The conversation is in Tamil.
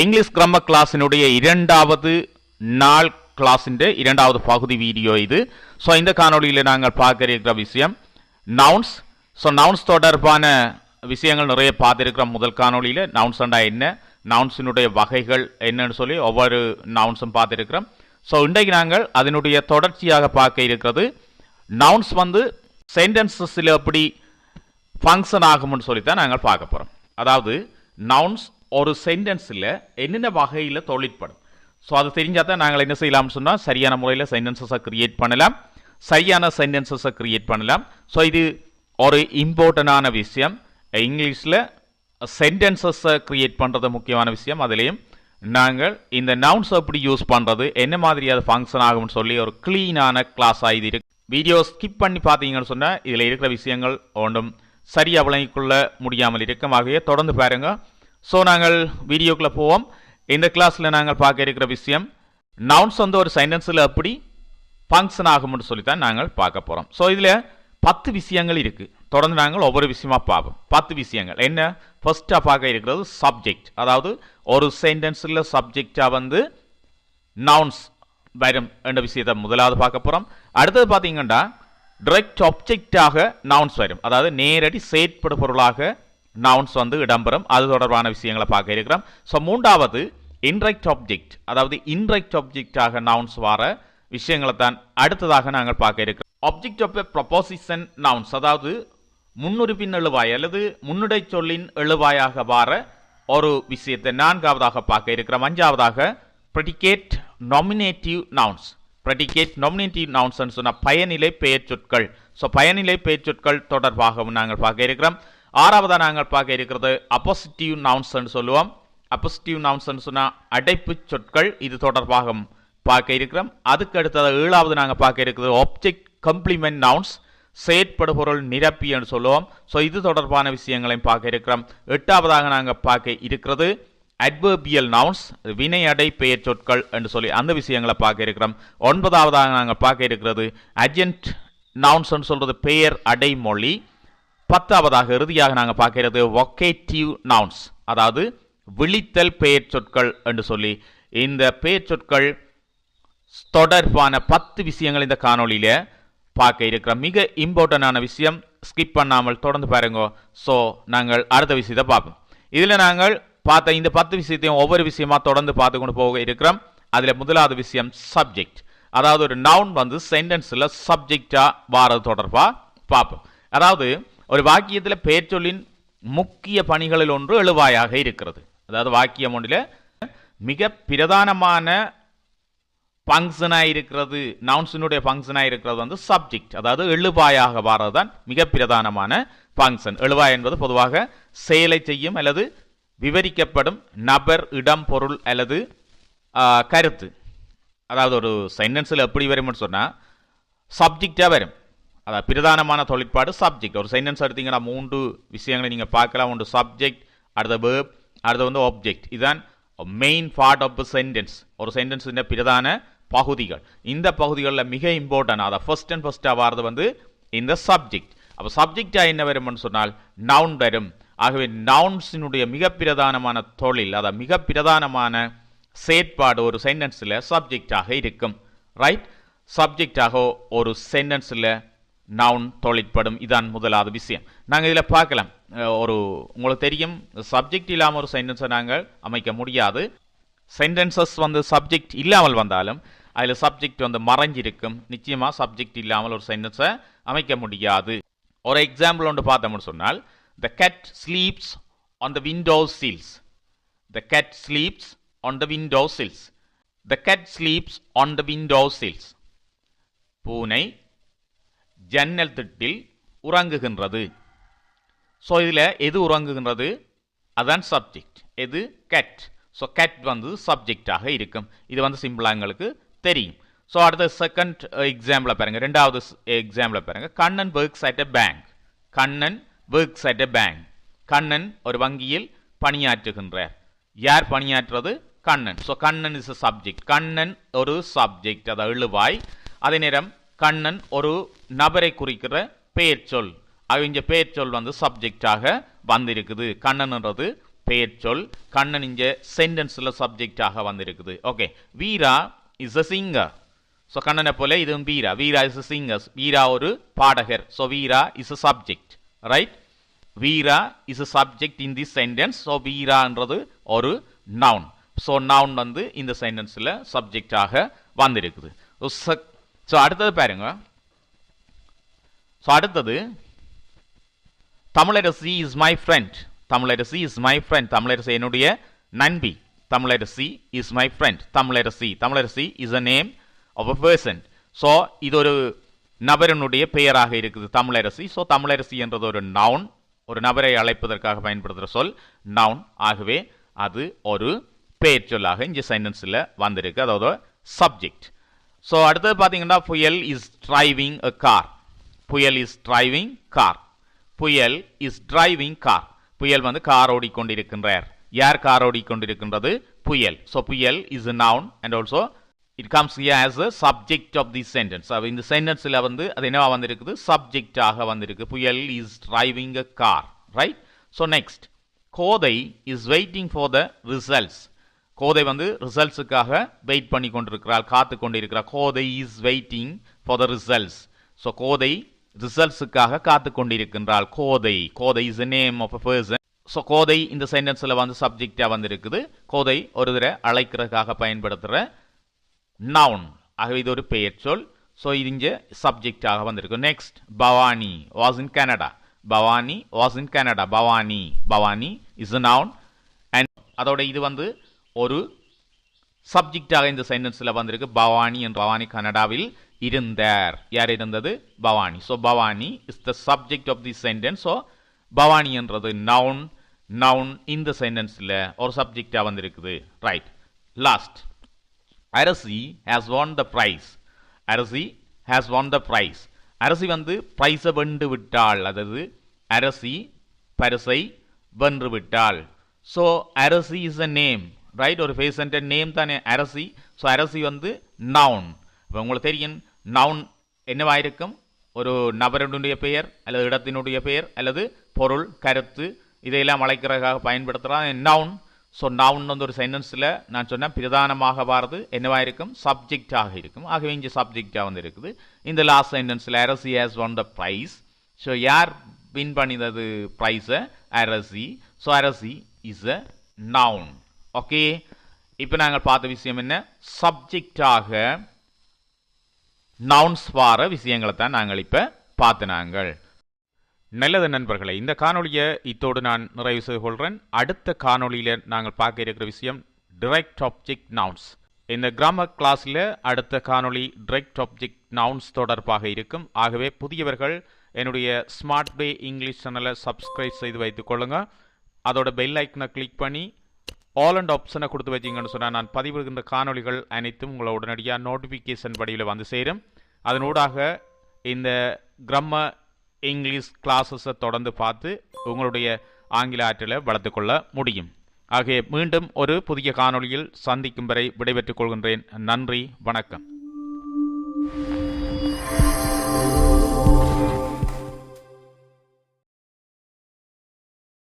இங்கிலீஷ் கிராமர் கிளாஸினுடைய இரண்டாவது நாள் கிளாஸின் இரண்டாவது பகுதி வீடியோ இது. ஸோ இந்த காணொலியில் நாங்கள் பார்க்க இருக்கிற விஷயம் நவுன்ஸ் ஸோ நவுன்ஸ் தொடர்பான விஷயங்கள் நிறைய பார்த்துருக்கிறோம் முதல் காணொலியில் நவுன்ஸ்ண்டா என்ன? நவுன்ஸினுடைய வகைகள் என்னன்னு சொல்லி ஒவ்வொரு நவுன்ஸும் பார்த்துருக்கிறோம். ஸோ இன்றைக்கு நாங்கள் அதனுடைய தொடர்ச்சியாக பார்க்க இருக்கிறது. நவுன்ஸ் வந்து சென்டென்சஸில் எப்படி ஃபங்க்ஷன் ஆகும்னு சொல்லி தான் நாங்கள் பார்க்க போகிறோம் அதாவது நவுன்ஸ் ஒரு சென்டென்ஸில் என்னென்ன வகையில் தொழிற்படும்? ஸோ அது தெரிஞ்சால் தான் நாங்கள் என்ன செய்யலாம்னு சொன்னால் சரியான முறையில் சென்டென்சஸை கிரியேட் பண்ணலாம். சரியான சென்டென்சஸை கிரியேட் பண்ணலாம். ஸோ இது ஒரு இம்பார்ட்டண்டான விஷயம். இங்கிலீஷில் சென்டென்சஸை கிரியேட் பண்ணுறது முக்கியமான விஷயம். அதுலேயும் நாங்கள் இந்த நவுன்ஸ் எப்படி யூஸ் பண்ணுறது என்ன மாதிரி அது ஃபங்க்ஷன் ஆகும்னு சொல்லி ஒரு க்ளீனான கிளாஸாக இது இருக்கு. வீடியோ ஸ்கிப் பண்ணி பார்த்தீங்கன்னு சொன்னால் இதில் இருக்கிற விஷயங்கள் ஒன்றும் சரியாக விளங்கிக்கொள்ள முடியாமல் இருக்கும். வகையை தொடர்ந்து பாருங்கள் ஸோ நாங்கள் வீடியோக்குள்ளே போவோம். இந்த கிளாஸில் நாங்கள் பார்க்க இருக்கிற விஷயம் நவுன்ஸ் வந்து ஒரு சென்டென்ஸில் எப்படி ஃபங்க்ஷன் ஆகும்னு சொல்லி தான் நாங்கள் பார்க்க போகிறோம் ஸோ இதில் பத்து விஷயங்கள் இருக்குது தொடர்ந்து நாங்கள் ஒவ்வொரு விஷயமாக பார்ப்போம். பத்து விஷயங்கள். என்ன? ஃபர்ஸ்ட்டாக பார்க்க இருக்கிறது சப்ஜெக்ட் அதாவது ஒரு சென்டென்ஸில் சப்ஜெக்டாக வந்து நவுன்ஸ் வரும் என்ற விஷயத்தை முதலாவது பார்க்க போகிறோம் அடுத்தது பார்த்தீங்கன்னா டிரெக்ட் ஆப்ஜெக்டாக நவுன்ஸ் வரும். அதாவது நேரடி செயற்படு பொருளாக நவுன்ஸ் வந்து இடம்பெறும். அது தொடர்பான விஷயங்களை பார்க்க இருக்கிறோம். ஸோ மூன்றாவது இன்ரெக்ட் ஆப்ஜெக்ட் அதாவது இன்ரெக்ட் ஆப்ஜெக்டாக நவுன்ஸ் வர விஷயங்களை தான் அடுத்ததாக நாங்கள் பார்க்க இருக்கிறோம். Object of a proposition nouns அதாவது முன்னுறுப்பின் எழுவாய் அல்லது முன்னுடை சொல்லின் எழுவாயாக வார ஒரு விஷயத்தை நான்காவதாக பார்க்க இருக்கிறோம். அஞ்சாவதாக predicate nominative nouns predicate nominative nouns சொன்னால் பயனிலை பெயர் சொற்கள் ஸோ பயனிலை பெயர் சொற்கள் தொடர்பாகவும் நாங்கள் பார்க்க இருக்கிறோம். ஆறாவதாக நாங்கள் பார்க்க இருக்கிறது அப்போசிட்டிவ் நவுன்ஸ் சொல்லுவோம். அப்போசிட்டிவ் நவுன்ஸ் சொன்னால் அடைப்பு சொற்கள் இது தொடர்பாக பார்க்க இருக்கிறோம். அதுக்கு அடுத்தது ஏழாவது நாங்கள் பார்க்க இருக்கிறது ஆப்ஜெக்ட் கம்ப்ளிமெண்ட் நவுன்ஸ் செயற்படுபொருள் நிரப்பி என்று சொல்லுவோம். ஸோ இது தொடர்பான விஷயங்களையும் பார்க்க இருக்கிறோம். எட்டாவதாக நாங்கள் பார்க்க இருக்கிறது அட்வர்பியல் நவுன்ஸ் வினையடை பெயர் சொற்கள் என்று சொல்லி அந்த விஷயங்களை பார்க்க இருக்கிறோம். ஒன்பதாவதாக நாங்கள் பார்க்க இருக்கிறது அஜென்ட் நவுன்ஸ் சொல்றது பெயர் அடைமொழி. பத்தாவதாக இறுதியாக நாங்கள் பார்க்கிறது வொக்கேட்டிவ் நவுன்ஸ் அதாவது விழித்தல் பெயர் சொற்கள் என்று சொல்லி. இந்த பெயர் சொற்கள் தொடர்பான பத்து விஷயங்கள் இந்த காணொலியில் பார்க்க இருக்கிற மிக இம்பார்ட்டண்டான விஷயம். ஸ்கிப் பண்ணாமல் தொடர்ந்து பாருங்க. ஸோ நாங்கள் அடுத்த விஷயத்தை பார்ப்போம். இதில் நாங்கள் பார்த்த இந்த பத்து விஷயத்தையும் ஒவ்வொரு விஷயமா தொடர்ந்து பார்த்து கொண்டு போக இருக்கிறோம். அதில் முதலாவது விஷயம் சப்ஜெக்ட் அதாவது ஒரு நவுன் வந்து சென்டென்ஸில் சப்ஜெக்டாக வாரது தொடர்பாக பார்ப்போம். அதாவது ஒரு வாக்கியத்தில் பெயர் சொல்லின் முக்கிய பணிகளில் ஒன்று எழுவாயாக இருக்கிறது. அதாவது வாக்கியம் ஒன்றில் மிக பிரதானமான ஃபங்க்ஷனாக இருக்கிறது நவுன்ஸினுடைய ஃபங்க்ஷனாக இருக்கிறது வந்து சப்ஜெக்ட் அதாவது எழுவாயாக வாரது தான் மிக பிரதானமான ஃபங்க்ஷன் எழுவாய் என்பது பொதுவாக செயலை செய்யும் அல்லது விவரிக்கப்படும் நபர் இடம் பொருள் அல்லது கருத்து. அதாவது ஒரு சென்டென்ஸில் எப்படி வரும்னு சொன்னால் சப்ஜெக்டாக வரும். அதாவது பிரதானமான தொழிற்பாடு சப்ஜெக்ட் ஒரு சென்டென்ஸ் எடுத்தீங்கன்னா மூன்று விஷயங்களை நீங்கள் பார்க்கலாம். ஒன்று சப்ஜெக்ட் அடுத்த வேர்ப் அடுத்து வந்து ஆப்ஜெக்ட் இதுதான் main part of the sentence ஒரு சென்டென்ஸின் பிரதான பகுதிகள். இந்த பகுதிகளில் மிக இம்பார்ட்டன்ட் அதை ஃபர்ஸ்ட் அண்ட் ஃபர்ஸ்ட் வாரது வந்து இந்த சப்ஜெக்ட் அப்போ சப்ஜெக்டாக என்ன வரும்னு சொன்னால் நவுன் வரும். ஆகவே நவுன்ஸினுடைய மிக பிரதானமான தொழில் அதாவது மிக பிரதானமான செயற்பாடு ஒரு சென்டென்ஸில் சப்ஜெக்டாக இருக்கும். ரைட் சப்ஜெக்டாக ஒரு சென்டென்ஸில் நவுன் தொழிற்படும். இதான் முதலாவது விஷயம். நாங்கள் இதில் பார்க்கலாம். ஒரு உங்களுக்கு தெரியும் சப்ஜெக்ட் இல்லாமல் ஒரு சென்டென்ஸை நாங்கள் அமைக்க முடியாது. சென்டென்சஸ் வந்து சப்ஜெக்ட் இல்லாமல் வந்தாலும் அதில் சப்ஜெக்ட் வந்து மறைஞ்சிருக்கும். நிச்சயமாக சப்ஜெக்ட் இல்லாமல் ஒரு சென்டென்ஸை அமைக்க முடியாது. ஒரு எக்ஸாம்பிள் ஒன்று பார்த்தோம்னு சொன்னால் the cat sleeps on the window sills the cat sleeps on the window sills the cat sleeps on the window sills பூனை ஜன்னல் திட்டில் உறங்குகின்றது. ஸோ இதில் எது உறங்குகின்றது? அதான் சப்ஜெக்ட் எது? கேட் ஸோ கேட் வந்து சப்ஜெக்டாக இருக்கும். இது வந்து சிம்பிளாக எங்களுக்கு தெரியும். ஸோ அடுத்த செகண்ட் எக்ஸாம்பிளை பாருங்க. ரெண்டாவது எக்ஸாம்பிளை பாருங்க. Kannan works at a bank Kannan works at a bank Kannan ஒரு வங்கியில் பணியாற்றுகின்றார். யார் பணியாற்றுறது? Kannan. So Kannan is a subject Kannan ஒரு சப்ஜெக்ட் அதை எழுவாய். அதே நேரம் கண்ணன் ஒரு நபரை குறிக்கிற பெயர் சொல் அவங்க பெயர் சொல் வந்து சப்ஜெக்டாக வந்திருக்குது. கண்ணன்ன்றது பெயர் சொல் கண்ணன் இங்க சென்டென்ஸில் சப்ஜெக்டாக வந்திருக்குது. Okay Veera is a singer so கண்ணனை போல இதுவும் வீரா. வீரா இஸ் அ சிங்கர் வீரா ஒரு பாடகர். So Veera is a subject right Veera is a subject in the sentence so வீரான்றது ஒரு நவுன் ஸோ நவுன் வந்து இந்த சென்டென்ஸில் சப்ஜெக்டாக வந்திருக்குது. ஸோ அடுத்தது பாருங்க. ஸோ அடுத்தது Tamilarasi is my friend Tamilarasi is my friend Tamilarasi என்னுடைய நண்பி. Tamilarasi is my friend Tamilarasi Tamilarasi is a name of a person so இது ஒரு நபரனுடைய பெயராக இருக்குது. தமிழரசி. ஸோ தமிழரசி என்றது ஒரு நவுன் ஒரு நபரை அழைப்பதற்காக பயன்படுத்துகிற சொல். நவுன் ஆகவே அது ஒரு பெயர் சொல்லாக இங்கே சென்டென்ஸில் வந்திருக்கு. அதாவது சப்ஜெக்ட் ஸோ அடுத்தது பார்த்தீங்கன்னா Puyal is driving a car Puyal is driving car Puyal is driving car Puyal வந்து கார் ஓடிக்கொண்டிருக்கின்றார். யார் car ஓடிக்கொண்டிருக்கின்றது? Puyal. So Puyal is noun and also it comes as a subject of the sentence இந்த சென்டென்ஸில் வந்து அது என்னவா வந்திருக்குது? சப்ஜெக்டாக வந்திருக்கு. Puyal is driving a car right so next Kothai is waiting for the results Kothai வந்து ரிசல்ட்ஸுக்காக வெயிட் பண்ணி கொண்டிருக்கிறாள் காத்து கொண்டிருக்கிறாள். Kothai is waiting for the results so Kothai ரிசல்ட்ஸுக்காக காத்து கொண்டிருக்கின்றாள். Kothai Kothai is a name of a person so Kothai இந்த சென்டென்ஸில் வந்து சப்ஜெக்டாக வந்திருக்குது. கோதை ஒரு தடவை அழைக்கிறதுக்காக பயன்படுத்துகிற நவுன் ஆகவே இது ஒரு பெயர் சொல். ஸோ இது இங்கே சப்ஜெக்டாக வந்திருக்கு. Next Bhavani was in Canada Bhavani was in Canada Bhavani Bhavani is a noun and அதோட இது வந்து ஒரு சப்ஜெக்டாக இந்த சென்டென்ஸில் வந்திருக்கு. பவானி என்ற பவானி கனடாவில் இருந்தார். யார் இருந்தது? Bhavani. So Bhavani is the subject of the sentence so Bhavani என்றது நவுன் நவுன் இந்த சென்டென்ஸில் ஒரு சப்ஜெக்டாக வந்திருக்குது. Right last Arasi has won the prize Arasi has won the prize Arasi வந்து ப்ரைஸை வென்று விட்டாள். அதாவது அரசி பரிசை வென்று விட்டாள். So Arasi is a name right ஒரு பேசண்ட் நேம் தானே அரசி. ஸோ அரசி வந்து நவுன் இப்போ உங்களுக்கு தெரியும் நவுன் என்னவாயிருக்கும்? ஒரு நபருடைய பெயர் அல்லது இடத்தினுடைய பெயர் அல்லது பொருள் கருத்து இதையெல்லாம் வளைக்கிறதுக்காக பயன்படுத்துகிறான் நவுன் ஸோ நவுன் வந்து ஒரு சென்டென்ஸில் நான் சொன்னேன் பிரதானமாக வாரது. என்னவாக இருக்கும் சப்ஜெக்டாக இருக்கும். ஆகவே இங்கே சப்ஜெக்டாக வந்து இருக்குது. இந்த last சென்டென்ஸில் Arasi has won the prize so யார் வின் பண்ணினது ப்ரைஸை Arasi. So Arasi is a noun okay இப்போ நாங்கள் பார்த்த விஷயம் என்ன? சப்ஜெக்டாக நவுன்ஸ் வார விஷயங்களை தான் நாங்கள் இப்போ பார்த்து நாங்கள். நல்லது நண்பர்களே இந்த காணொளியை இத்தோடு நான் நிறைவு செய்து கொள்கிறேன் அடுத்த காணொளியில் நாங்கள் பார்க்க இருக்கிற விஷயம் டிரெக்ட் ஆப்ஜெக்ட் நவுன்ஸ் இந்த கிராமர் கிளாஸில் அடுத்த காணொளி டிரெக்ட் ஆப்ஜெக்ட் நவுன்ஸ் தொடர்பாக இருக்கும். ஆகவே புதியவர்கள் என்னுடைய ஸ்மார்ட் பே இங்கிலீஷ் சேனலை சப்ஸ்கிரைப் செய்து வைத்துக்கொள்ளுங்கள் அதோட பெல் ஐக்கனை கிளிக் பண்ணி ஆல் அண்ட் ஆப்ஷனை கொடுத்து வச்சிங்கன்னு சொன்னால் நான் பதிவிடுகின்ற காணொளிகள் அனைத்தும் உங்களை உடனடியாக நோட்டிஃபிகேஷன் படியில் வந்து சேரும். அதனூடாக இந்த கிரம்ம இங்கிலீஷ் கிளாஸஸை தொடர்ந்து பார்த்து உங்களுடைய ஆங்கில ஆற்றலை வளர்த்துக்கொள்ள முடியும். ஆகிய மீண்டும் ஒரு புதிய காணொளியில் சந்திக்கும் வரை விடைபெற்றுக் கொள்கின்றேன். நன்றி வணக்கம்.